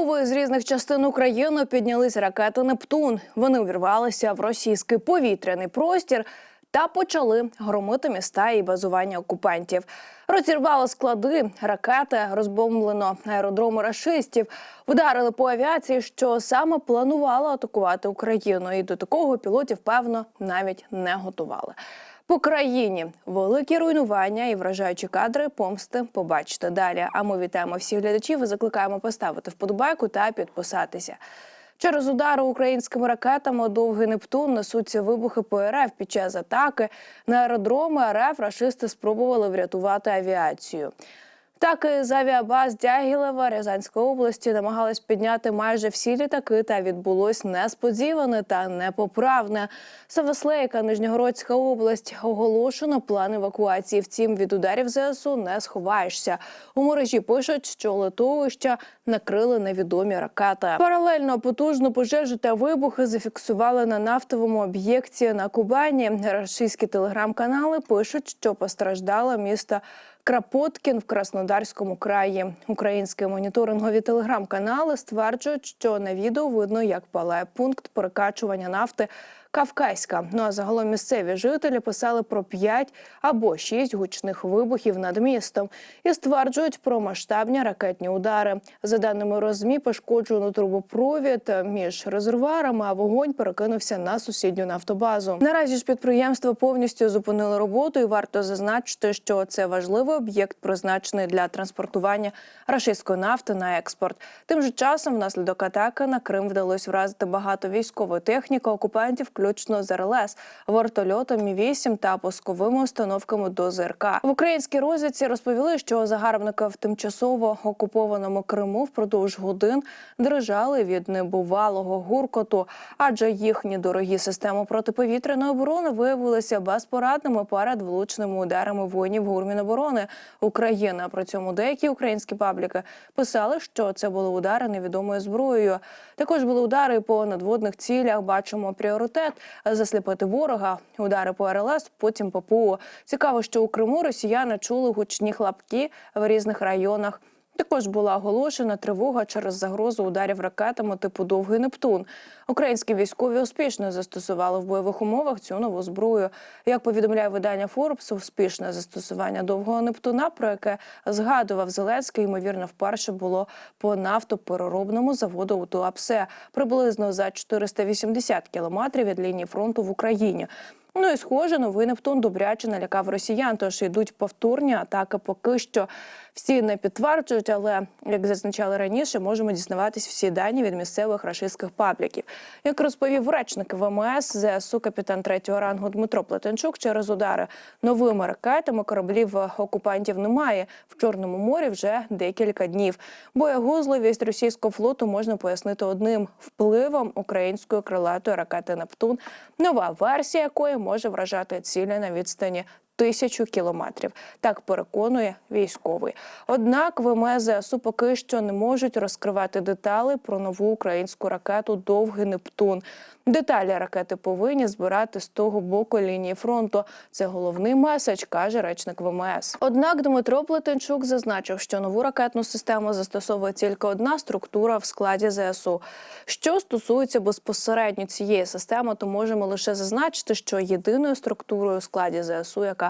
Знову з різних частин України піднялись ракети Нептун. Вони увірвалися в російський повітряний простір та почали громити міста і базування окупантів. Розірвали склади, ракети, розбомблено аеродроми рашистів, вдарили по авіації, що саме планувало атакувати Україну. І до такого пілотів, певно, навіть не готували. По країні великі руйнування і вражаючі кадри помсти побачите далі. А ми вітаємо всіх глядачів і закликаємо поставити вподобайку та підписатися. Через удари українськими ракетами довгий Нептун несуться вибухи по РФ під час атаки. На аеродроми РФ рашисти спробували врятувати авіацію. Так з авіабаз Дягілева Рязанської області намагались підняти майже всі літаки, та відбулось несподіване та непоправне. Саваслейка, Нижньогородська область, оголошено план евакуації. Втім, від ударів ЗСУ не сховаєшся. У мережі пишуть, що литовища накрили невідомі ракети. Паралельно потужну пожежу та вибухи зафіксували на нафтовому об'єкті на Кубані. Російські телеграм-канали пишуть, що постраждало місто. Крапоткін в Краснодарському краї. Українські моніторингові телеграм-канали стверджують, що на відео видно, як палає пункт перекачування нафти Кавказька. Ну а загалом місцеві жителі писали про 5 або 6 гучних вибухів над містом і стверджують про масштабні ракетні удари. За даними розмі, пошкоджено трубопровід між резервуарами, а вогонь перекинувся на сусідню нафтобазу. Наразі ж підприємство повністю зупинило роботу, і варто зазначити, що це важливий об'єкт, призначений для транспортування рашистської нафти на експорт. Тим же часом, внаслідок атаки на Крим вдалося вразити багато військової техніки окупантів, включно з РЛС, вертольотом Мі 8 та пусковими установками до ЗРК. В українській розвідці розповіли, що загарбники в тимчасово окупованому Криму впродовж годин дрижали від небувалого гуркоту, адже їхні дорогі системи протиповітряної оборони виявилися безпорадними перед влучними ударами воїнів гурміноборони України. При цьому деякі українські пабліки писали, що це були удари невідомою зброєю. Також були удари по надводних цілях. Бачимо пріоритет засліпити ворога. Удари по РЛС, потім ППО. Цікаво, що у Криму росіяни чули гучні хлопки в різних районах. Також була оголошена тривога через загрозу ударів ракетами типу Довгий Нептун. Українські військові успішно застосували в бойових умовах цю нову зброю. Як повідомляє видання Форбс, успішне застосування довгого Нептуна, про яке згадував Зеленський, ймовірно, вперше було по нафтопереробному заводу у Туапсе приблизно за 480 кілометрів від лінії фронту в Україні. Ну і схоже, новий Нептун добряче налякав росіян. Тож йдуть повторні атаки. Поки що всі не підтверджують, але як зазначали раніше, можемо дізнаватись всі дані від місцевих рашистських пабліків. Як розповів речник ВМС ЗСУ капітан третього рангу Дмитро Плетенчук, через удари новими ракетами кораблів окупантів немає в Чорному морі вже декілька днів. Боєгузливість російського флоту можна пояснити одним впливом української крилатої ракети Нептун, нова версія якої може вражати цілі на відстані. Тисячу кілометрів так переконує військовий. Однак ВМС ЗСУ поки що не можуть розкривати деталі про нову українську ракету Довгий Нептун. Деталі ракети повинні збирати з того боку лінії фронту. Це головний меседж, каже речник ВМС. Однак Дмитро Плетенчук зазначив, що нову ракетну систему застосовує тільки одна структура в складі ЗСУ. Що стосується безпосередньо цієї системи, то можемо лише зазначити, що єдиною структурою у складі ЗСУ, яка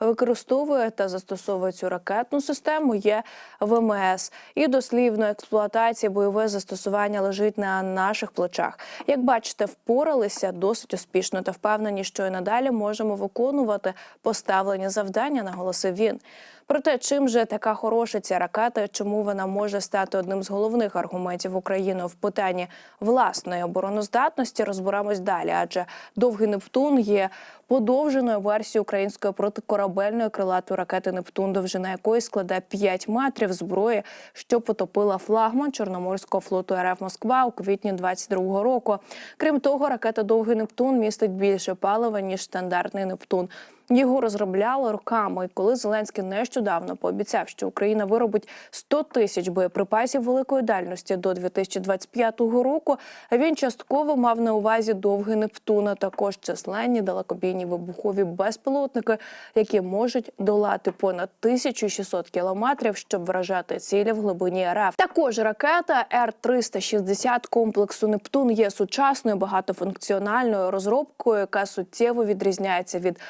використовує та застосовує цю ракетну систему, є ВМС. І дослівно експлуатація бойове застосування лежить на наших плечах. Як бачите, впоралися досить успішно та впевнені, що і надалі можемо виконувати поставлені завдання, наголосив він. Проте, чим же така хороша ця ракета, чому вона може стати одним з головних аргументів України в питанні власної обороноздатності, розберемось далі. Адже довгий Нептун є подовженою версією української протикорабельної крилатої ракети Нептун, довжина якої складе 5 метрів зброї, що потопила флагман Чорноморського флоту РФ Москва у квітні 22-го року. Крім того, ракета Довгий Нептун містить більше палива ніж стандартний Нептун. Його розробляли роками. І коли Зеленський нещодавно пообіцяв, що Україна виробить 100 тисяч боєприпасів великої дальності до 2025 року, він частково мав на увазі довгий Нептун, а також численні далекобійні вибухові безпілотники, які можуть долати понад 1600 кілометрів, щоб вражати цілі в глибині РФ. Також ракета Р-360 комплексу Нептун є сучасною багатофункціональною розробкою, яка суттєво відрізняється від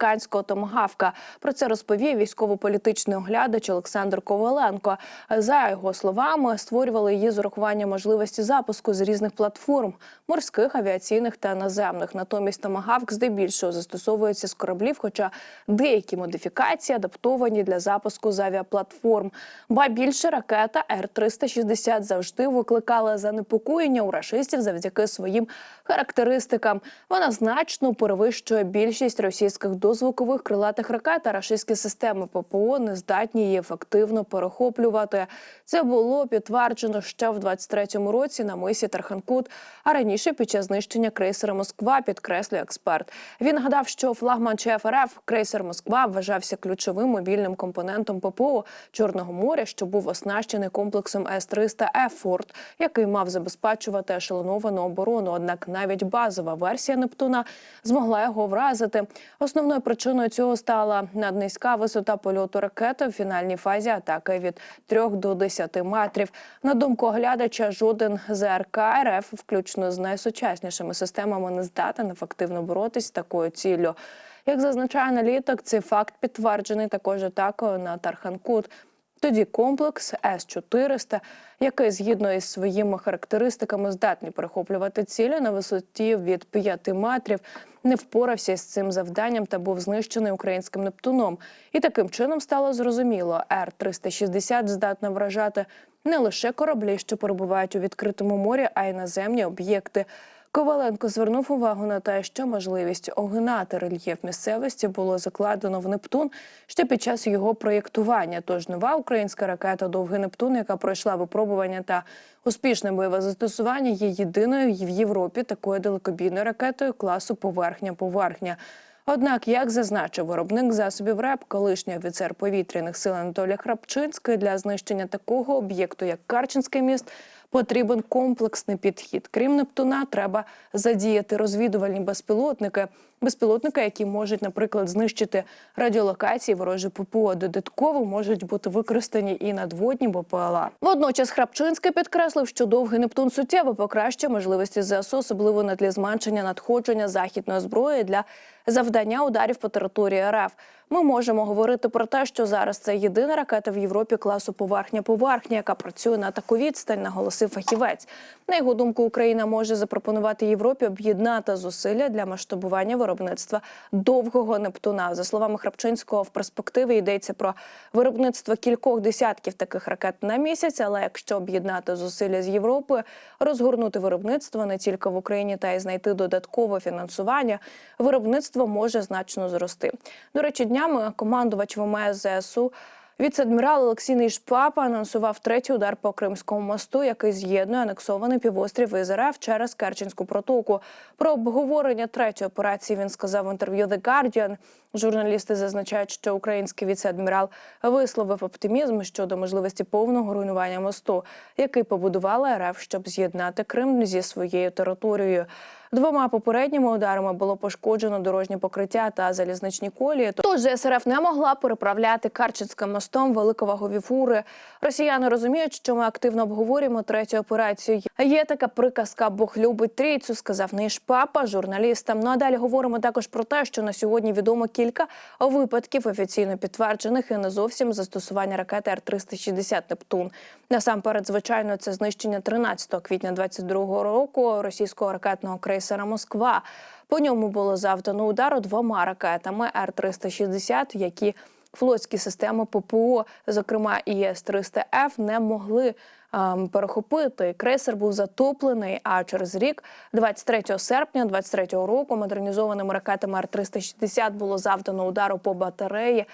американського томагавка. Про це розповів військово-політичний оглядач Олександр Коваленко. За його словами, створювали її з урахуванням можливості запуску з різних платформ морських, авіаційних та наземних. Натомість томагавк здебільшого застосовується з кораблів, хоча деякі модифікації адаптовані для запуску з авіаплатформ. Ба більше ракета Р-360 завжди викликала занепокоєння у рашистів завдяки своїм характеристикам. Вона значно перевищує більшість російських дозвукових крилатих ракет. а Рашистські системи ППО не здатні її ефективно перехоплювати. Це було підтверджено ще в 23-му році на мисі Тарханкут, а раніше під час знищення крейсера Москва, підкреслює експерт. Він гадав, що флагман ЧФ РФ крейсер Москва вважався ключовим мобільним компонентом ППО Чорного моря, що був оснащений комплексом С-300 «Ефорт», який мав забезпечувати ешелоновану оборону. Однак навіть базова версія Нептуна змогла його вразити. Основною причиною цього стала наднизька висота польоту ракети в фінальній фазі атаки від 3 до 10 метрів. На думку оглядача, жоден ЗРК РФ, включно з найсучаснішими системами, не здатен ефективно боротись з такою ціллю. Як зазначає аналітик, цей факт підтверджений також атакою на Тарханкут. Тоді комплекс С-400, який згідно із своїми характеристиками здатний перехоплювати цілі на висоті від 5 метрів, не впорався з цим завданням та був знищений українським Нептуном. І таким чином стало зрозуміло, Р-360 здатна вражати не лише кораблі, що перебувають у відкритому морі, а й наземні об'єкти. Коваленко звернув увагу на те, що можливість огинати рельєф місцевості було закладено в Нептун ще під час його проєктування. Тож нова українська ракета Довгий Нептун, яка пройшла випробування та успішне бойове застосування, є єдиною в Європі такою далекобійною ракетою класу поверхня-поверхня. Однак, як зазначив виробник засобів РЕП, колишній офіцер повітряних сил Анатолій Храпчинський, для знищення такого об'єкту, як Карченський міст, потрібен комплексний підхід. Крім Нептуна, треба задіяти розвідувальні безпілотники, безпілотники, які можуть, наприклад, знищити радіолокації ворожі ППО. Додатково можуть бути використані і надводні БПЛА. Водночас Храпчинський підкреслив, що довгий Нептун суттєво покращує можливості ЗСУ, особливо на тлі зменшення надходження західної зброї для завдання ударів по території РФ. Ми можемо говорити про те, що зараз це єдина ракета в Європі класу поверхня-поверхня, яка працює на таку відстань, наголосив фахівець. На його думку, Україна може запропонувати Європі об'єднати зусилля для масштабування виробництва довгого Нептуна. За словами Храпчинського, в перспективі йдеться про виробництво кількох десятків таких ракет на місяць. Але якщо об'єднати зусилля з Європи, розгорнути виробництво не тільки в Україні, та й знайти додаткове фінансування, виробництво може значно зрости. До речі, днями командувач ВМС ЗСУ Віце-адмірал Олексій Нейшпапа анонсував третій удар по Кримському мосту, який з'єднує анексований півострів із РФ через Керченську протоку. Про обговорення третьої операції він сказав в інтерв'ю The Guardian. Журналісти зазначають, що український віце-адмірал висловив оптимізм щодо можливості повного руйнування мосту, який побудувала РФ, щоб з'єднати Крим зі своєю територією. Двома попередніми ударами було пошкоджено дорожнє покриття та залізничні колії. Тож ЗСРФ не могла переправляти Карченським мостом великовагові фури. Росіяни розуміють, що ми активно обговорюємо третю операцію. Є така приказка Бог любить трійцю, сказав Ниш Папа журналістам. Ну а далі говоримо також про те, що на сьогодні відомо кілька випадків офіційно підтверджених і не зовсім застосування ракети Р-360 Нептун. Насамперед, звичайно, це знищення 13 квітня 22 року російського ракетного крейсера Москва. По ньому було завдано удару двома ракетами Р-360, які флотські системи ППО, зокрема і С-300Ф, не могли перехопити. Крейсер був затоплений. А через рік, 23 серпня 23 року, модернізованими ракетами Р-360 було завдано удару по батареї.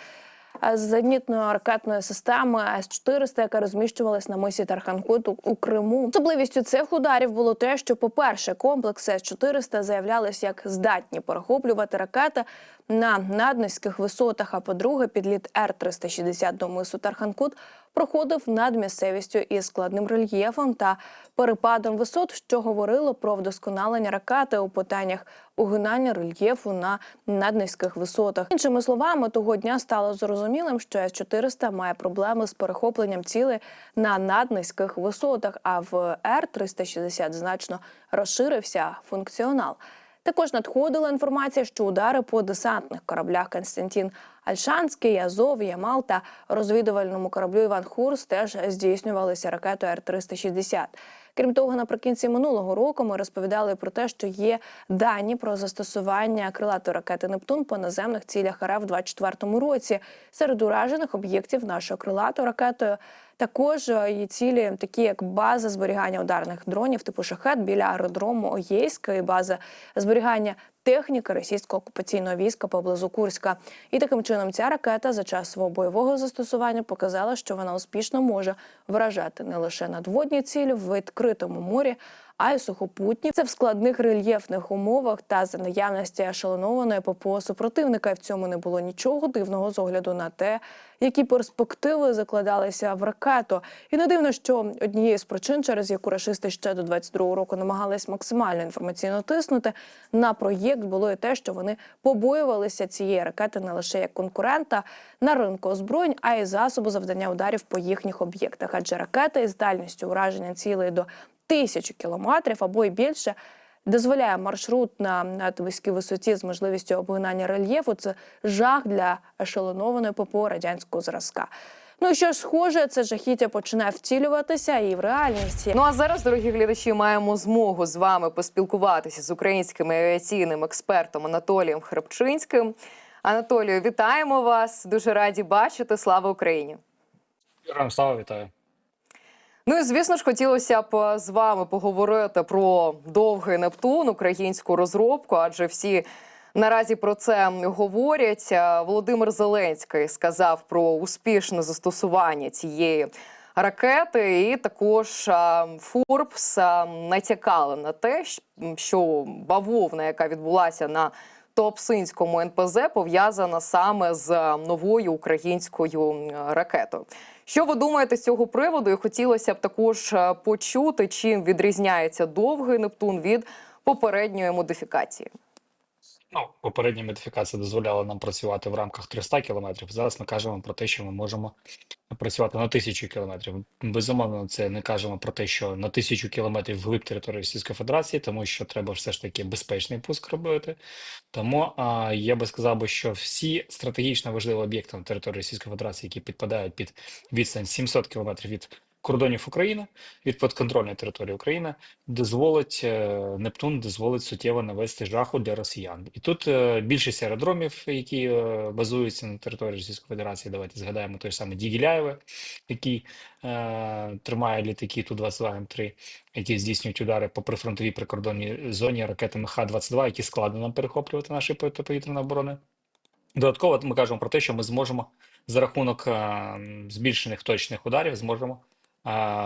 е, зенітної ракетної системи С-400, яка розміщувалась на мисі Тарханкут у Криму. Особливістю цих ударів було те, що, по-перше, комплекси С-400 заявлялись як здатні перехоплювати ракети на наднизьких висотах. А по-друге, підліт Р-360 до мису Тарханкут проходив над місцевістю із складним рельєфом та перепадом висот, що говорило про вдосконалення ракети у питаннях угинання рельєфу на наднизьких висотах. Іншими словами, того дня стало зрозумілим, що С-400 має проблеми з перехопленням цілей на наднизьких висотах, а в Р-360 значно розширився функціонал. Також надходила інформація, що удари по десантних кораблях Константин Альшанський, Азов, Ямал та розвідувальному кораблю Іван Хурс теж здійснювалися ракетою Р-360. Крім того, наприкінці минулого року ми розповідали про те, що є дані про застосування крилатої ракети Нептун по наземних цілях РФ в 2024 році. Серед уражених об'єктів нашою крилатою ракетою також е, є цілі, такі як база зберігання ударних дронів типу шахет біля аеродрому Оєйська і база зберігання техніки російського окупаційного війська поблизу Курська. І таким чином ця ракета за час свого бойового застосування показала, що вона успішно може вражати не лише надводні цілі в відкритому морі, а й сухопутні. Це в складних рельєфних умовах та за наявності ешелонованої ППО супротивника. В цьому не було нічого дивного з огляду на те, які перспективи закладалися в ракету. І не дивно, що однією з причин, через яку рашисти ще до 22-го року намагались максимально інформаційно тиснути на проєкт, було і те, що вони побоювалися цієї ракети не лише як конкурента на ринку озброєнь, а й засобу завдання ударів по їхніх об'єктах. Адже ракета із дальністю ураження цілей до тисячі кілометрів або й більше дозволяє маршрут на надвузькій висоті з можливістю обгинання рельєфу. Це жах для ешелонованої ППО радянського зразка. Ну і що ж схоже, це жахіття починає втілюватися і в реальність. Ну а зараз, дорогі глядачі, маємо змогу з вами поспілкуватися з українським авіаційним експертом Анатолієм Храпчинським. Анатолію, вітаємо вас! Дуже раді бачити. Слава Україні! Героям слава вітаю. Ну і звісно ж, хотілося б з вами поговорити про довгий Нептун, українську розробку, адже всі наразі про це говорять. Е, Володимир Зеленський сказав про успішне застосування цієї ракети, і також е, Форбс е, натякали на те, що бавовна, яка відбулася на Туапсинському НПЗ, пов'язана саме з е, новою українською ракетою. Що ви думаєте з цього приводу? І хотілося б також е, почути, чим відрізняється довгий Нептун від попередньої модифікації. Ну, попередня модифікація дозволяла нам працювати в рамках 300 кілометрів. Зараз ми кажемо про те, що ми можемо працювати на 1000 кілометрів. Безумовно, це не кажемо про те, що на 1000 кілометрів вглиб території Російської Федерації, тому що треба все ж таки безпечний пуск робити. Тому а, я би сказав би, що всі стратегічно важливі об'єкти на території Російської Федерації, які підпадають під відстань 700 кілометрів від кордонів України, від підконтрольної території України, дозволить е, Нептун дозволить суттєво навести жаху для росіян. І тут е, більшість аеродромів, які е, базуються на території Російської Федерації, давайте згадаємо той самий Дігіляєве, який е, тримає літаки Ту-22 М3, які здійснюють удари по прифронтовій прикордонній зоні ракетами Х-22, які складно нам перехоплювати наші повітряної оборони. Додатково ми кажемо про те, що ми зможемо за рахунок е, збільшених точних ударів зможемо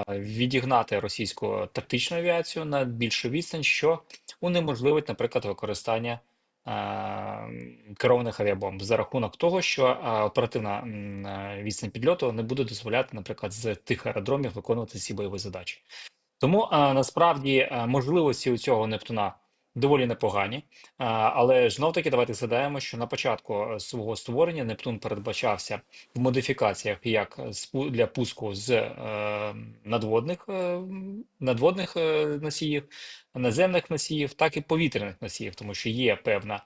відігнати російську тактичну авіацію на більшу відстань, що унеможливить, наприклад, використання е, керованих авіабомб за рахунок того, що е, оперативна е, відстань підльоту не буде дозволяти, наприклад, з тих аеродромів виконувати ці бойові задачі. Тому насправді можливості у цього Нептуна доволі непогані. Але знов таки давайте згадаємо, що на початку е, свого створення Нептун передбачався в модифікаціях як спу- для пуску з е, надводних, е, надводних е, носіїв, наземних носіїв, так і повітряних носіїв, тому що є певна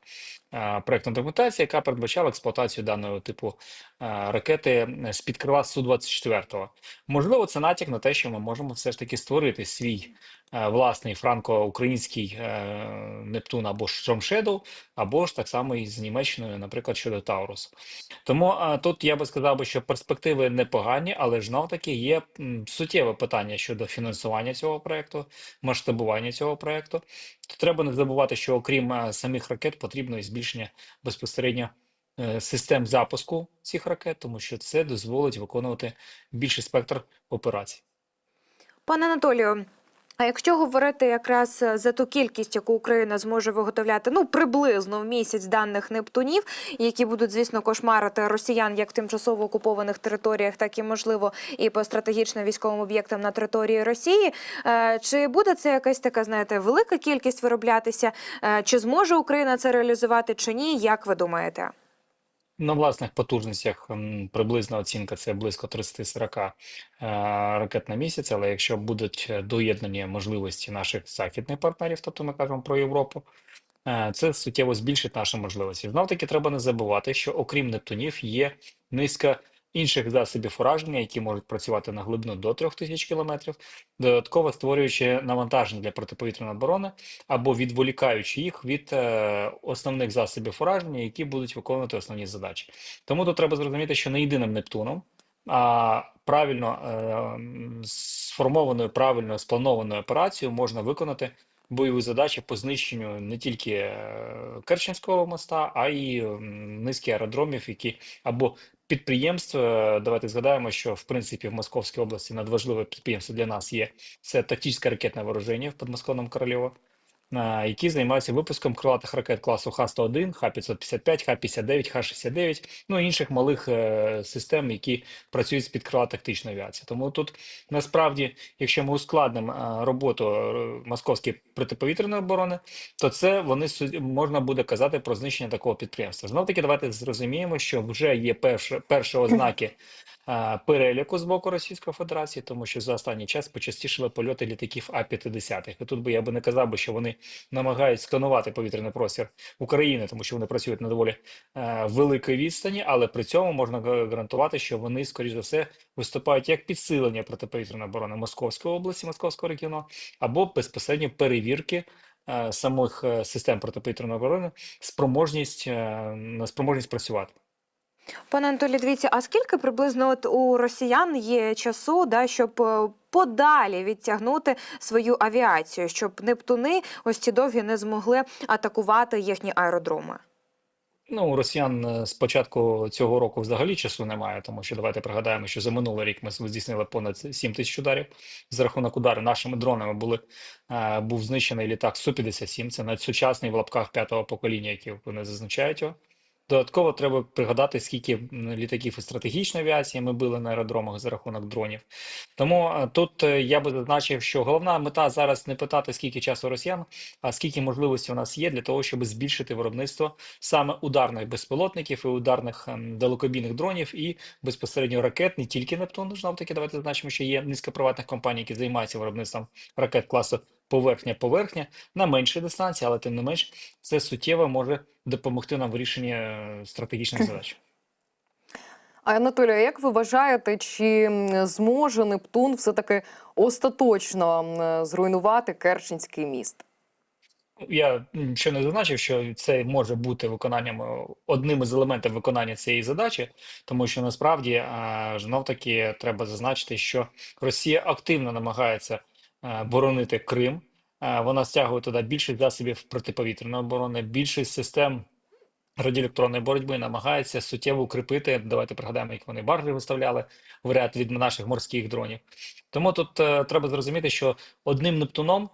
е, проектна документація, яка передбачала експлуатацію даного типу е, ракети з-під крила Су-24. Можливо, це натяк на те, що ми можемо все ж таки створити свій е, власний франко-український е, Нептун або ж або ж так само і з Німеччиною, наприклад, щодо Таурус. Тому е, тут я би сказав, що перспективи непогані, але ж знов таки є суттєве питання щодо фінансування цього проекту, масштабування цього проекту. То треба не забувати, що окрім е, самих ракет потрібно і збільшення безпосередньо е, систем запуску цих ракет, тому що це дозволить виконувати більший спектр операцій. Пане Анатолію, а якщо говорити якраз е, за ту кількість, яку Україна зможе виготовляти, ну приблизно в місяць даних нептунів, які будуть, звісно, кошмарити росіян як в тимчасово окупованих територіях, так і можливо і по стратегічним військовим об'єктам на території Росії. е, Чи буде це якась така, знаєте, велика кількість вироблятися? Е, Чи зможе Україна це реалізувати, чи ні? Як ви думаєте? На власних потужностях приблизна оцінка це близько 30-40 е, ракет на місяць, але якщо будуть е, доєднані можливості наших західних партнерів, тобто ми кажемо про Європу, е, це суттєво збільшить наші можливості. Знов таки треба не забувати, що окрім Нептунів є низка інших засобів ураження, які можуть працювати на глибину до 3000 кілометрів, додатково створюючи навантаження для протиповітряної оборони або відволікаючи їх від е, основних засобів ураження, які будуть виконувати основні задачі. Тому тут треба зрозуміти, що не єдиним Нептуном, а правильно е, сформованою, правильно спланованою операцією можна виконати бойові задачі по знищенню не тільки е, Керченського моста, а й низки аеродромів, які або підприємств. е, Давайте згадаємо, що в принципі в Московській області надважливе підприємство для нас є це тактичне ракетне вооруження в Подмосковному Корольово які займаються випуском крилатих ракет класу Х-101, Х-555, Х-59, Х-69, ну і інших малих е, систем, які працюють з підкрила тактичної авіації. Тому тут насправді, якщо ми ускладнимо е, роботу е, московської протиповітряної оборони, то це вони можна буде казати про знищення такого підприємства. Знов таки, давайте зрозуміємо, що вже є перші, перші ознаки переліку з боку Російської Федерації, тому що за останній час почастішили польоти літаків А-50. І тут би я би не казав би, що вони намагаються сканувати повітряний простір України, тому що вони працюють на доволі е, великій відстані, але при цьому можна гарантувати, що вони, скоріш за все, виступають як підсилення протиповітряної оборони Московської області, Московського регіону, або безпосередньо перевірки. е, Самих е, систем протиповітряної оборони спроможність на спроможність працювати. Пане Анатолій, дивіться, а скільки приблизно от у росіян є часу, да, щоб е, подалі відтягнути свою авіацію, щоб Нептуни ось ці довгі не змогли атакувати їхні аеродроми? Ну, у росіян е, з початку цього року взагалі часу немає, тому що давайте пригадаємо, що за минулий рік ми здійснили понад 7 тисяч ударів. За рахунок удару нашими дронами були, е, був знищений літак Су-57, це надсучасний в лапках п'ятого покоління, які вони зазначають його. Додатково треба пригадати, скільки літаків із стратегічної авіації ми били на аеродромах за рахунок дронів. Тому е, тут е, я би зазначив, що головна мета зараз не питати, скільки часу росіян, а скільки можливостей у нас є для того, щоб збільшити виробництво саме ударних безпілотників і ударних ем, далекобійних дронів, і безпосередньо ракет, не тільки Нептун, знов таки, давайте зазначимо, що є низка приватних компаній, які займаються виробництвом ракет класу поверхня-поверхня на меншій дистанції, але тим не менш це суттєво може допомогти нам в вирішенні е, стратегічних задач. А Анатолія, як ви вважаєте, чи зможе Нептун все таки остаточно зруйнувати Керченський міст? Я ще не зазначив, що це може бути виконанням е, одним із елементів виконання цієї задачі, тому що насправді знов таки треба зазначити, що Росія активно намагається е, боронити Крим. Е, Вона стягує туди більше засобів протиповітряної оборони, більшість систем радіоелектронної боротьби, намагається суттєво укріпити. Давайте пригадаємо, як вони баржі виставляли в ряд від наших морських дронів. Тому тут е, треба зрозуміти, що одним Нептуном е,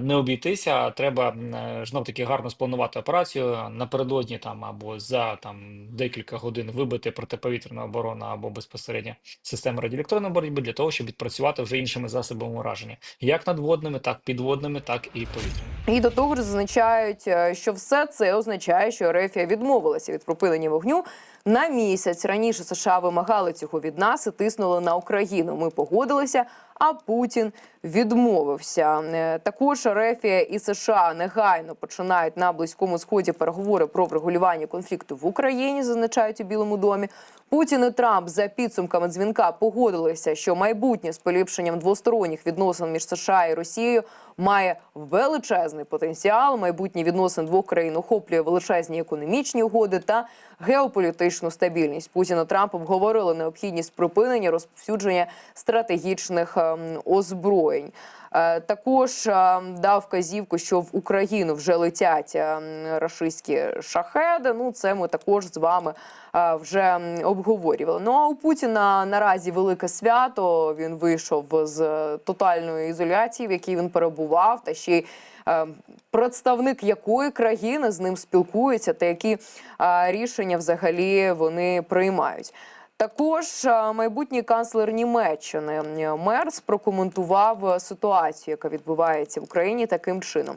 не обійтися, а треба знов таки гарно спланувати операцію напередодні там або за там декілька годин вибити протиповітряну оборону або безпосередньо системи радіоелектронної боротьби для того, щоб відпрацювати вже іншими засобами ураження, як надводними, так підводними, так і повітряними. І до того ж зазначають, е, що все це означає, що Ерефія відмовилася від припинення вогню на місяць. Раніше США вимагали цього від нас і тиснули на Україну. Ми погодилися, а Путін відмовився. Е, Також Рефія і США негайно починають на близькому сході переговори про врегулювання конфлікту в Україні. Зазначають у Білому домі. Путін і Трамп за підсумками дзвінка погодилися, що майбутнє з поліпшенням двосторонніх відносин між США і Росією має величезний потенціал. Майбутнє відносин двох країн охоплює величезні економічні угоди та геополітичну стабільність. Путін і Трамп обговорили необхідність припинення розповсюдження стратегічних ем, озброєнь. Е, Також е, дав вказівку, що в Україну вже летять е, рашистські шахеди. Ну, це ми також з вами вже обговорювали. Ну а у Путіна наразі велике свято. Він вийшов з тотальної ізоляції, в якій він перебував, та ще й представник якої країни з ним спілкується, та які рішення взагалі вони приймають. Також е, майбутній канцлер Німеччини е, Мерц прокоментував е, ситуацію, яка відбувається в Україні таким чином.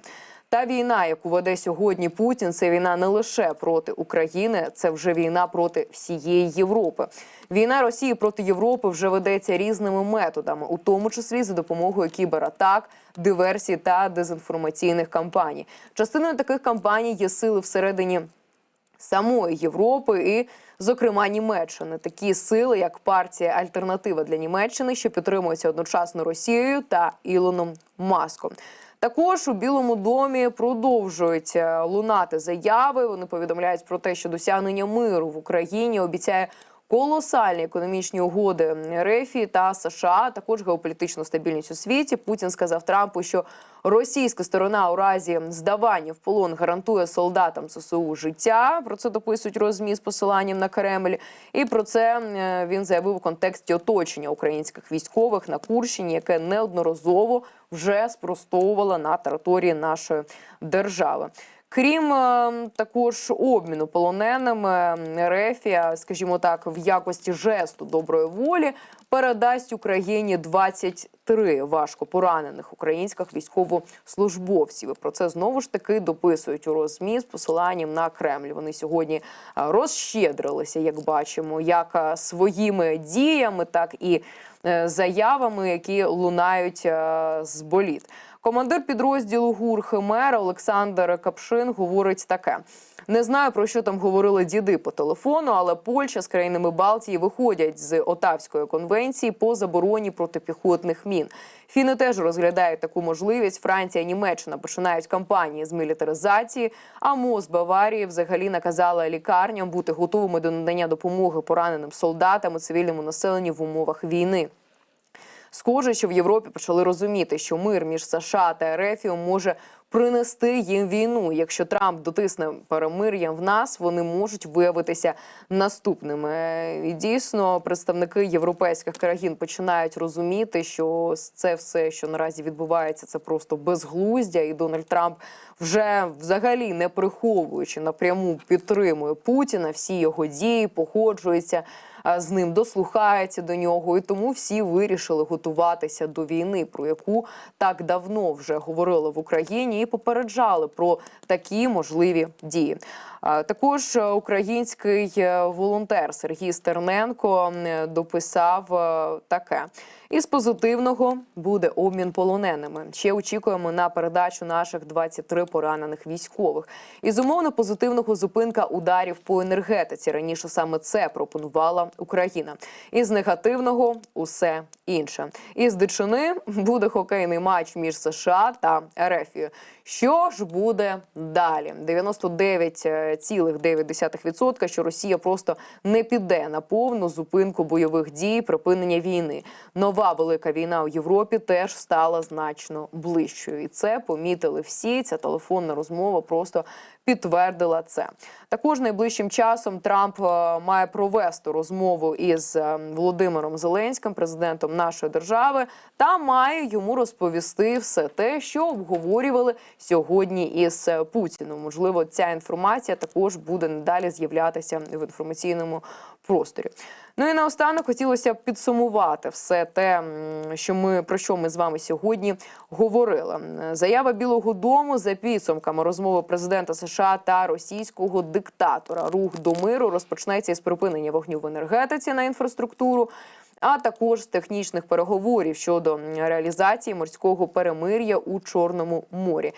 Та війна, яку веде сьогодні Путін, це війна не лише проти України, це вже війна проти всієї Європи. Війна Росії проти Європи вже ведеться різними методами, у тому числі за допомогою кібератак, диверсій та дезінформаційних кампаній. Частиною таких кампаній є сили всередині самої Європи і, зокрема, Німеччини. Такі сили, як партія Альтернатива для Німеччини, що підтримується одночасно Росією та Ілоном Маском. Також у Білому домі продовжують лунати заяви. Вони повідомляють про те, що досягнення миру в Україні обіцяє колосальні економічні угоди РФ та США, також геополітичну стабільність у світі. Путін сказав Трампу, що російська сторона у разі здавання в полон гарантує солдатам ЗСУ життя. Про це дописують розмі з посиланням на Кремль. І про це е, він заявив у контексті оточення українських військових на Курщині, яке неодноразово вже спростовувало на території нашої держави. Крім е, також обміну полоненими, Рефія, скажімо так, в якості жесту доброї волі передасть Україні 23 важко поранених українських військовослужбовців. Про це знову ж таки дописують у розмі з посиланням на Кремль. Вони сьогодні розщедрилися, як бачимо, як своїми діями, так і е, заявами, які лунають з боліт. Командир підрозділу ГУР Химера Олександр Капшин говорить таке: не знаю про що там говорили діди по телефону, але Польща з країнами Балтії виходять з Отавської конвенції по забороні протипіхотних мін. Фіни теж розглядають таку можливість. Франція, Німеччина починають кампанії з мілітаризації. А МОЗ Баварії взагалі наказала лікарням бути готовими до надання допомоги пораненим солдатам і цивільному населенню в умовах війни. Схоже, що в Європі почали розуміти, що мир між США та РФ може принести їм війну. Якщо Трамп дотисне перемир'ям в нас, вони можуть виявитися наступними. І дійсно, представники європейських країн починають розуміти, що це все, що наразі відбувається, це просто безглуздя, і Дональд Трамп вже взагалі не приховуючи напряму підтримує Путіна. Всі його дії походжуються з ним, дослухається до нього, і тому всі вирішили готуватися до війни, про яку так давно вже говорили в Україні, і попереджали про такі можливі дії. Також український е, волонтер Сергій Стерненко дописав е, таке. Із позитивного буде обмін полоненими. Ще очікуємо на передачу наших 23 поранених військових. Із умовно позитивного зупинка ударів по енергетиці. Раніше саме це пропонувала Україна. Із негативного усе інше. Із дичини буде хокейний матч між США та Ерефією. Що ж буде далі? 99,9%, що Росія просто не піде на повну зупинку бойових дій, припинення війни. Нова велика війна у Європі теж стала значно ближчою, і це помітили всі. Ця телефонна розмова просто підтвердила це. Також найближчим часом Трамп е, має провести розмову із е, Володимиром Зеленським, президентом нашої держави, та має йому розповісти все те, що обговорювали сьогодні із е, Путіним. Можливо, ця інформація також буде надалі з'являтися в інформаційному просторі. Ну і наостанок хотілося б підсумувати все те, що ми про що ми з вами сьогодні говорили. Заява Білого Дому за підсумками розмови президента США та російського диктатора. Рух до миру розпочнеться із припинення вогню в енергетиці на інфраструктуру. А також з технічних переговорів щодо реалізації морського перемир'я у Чорному морі.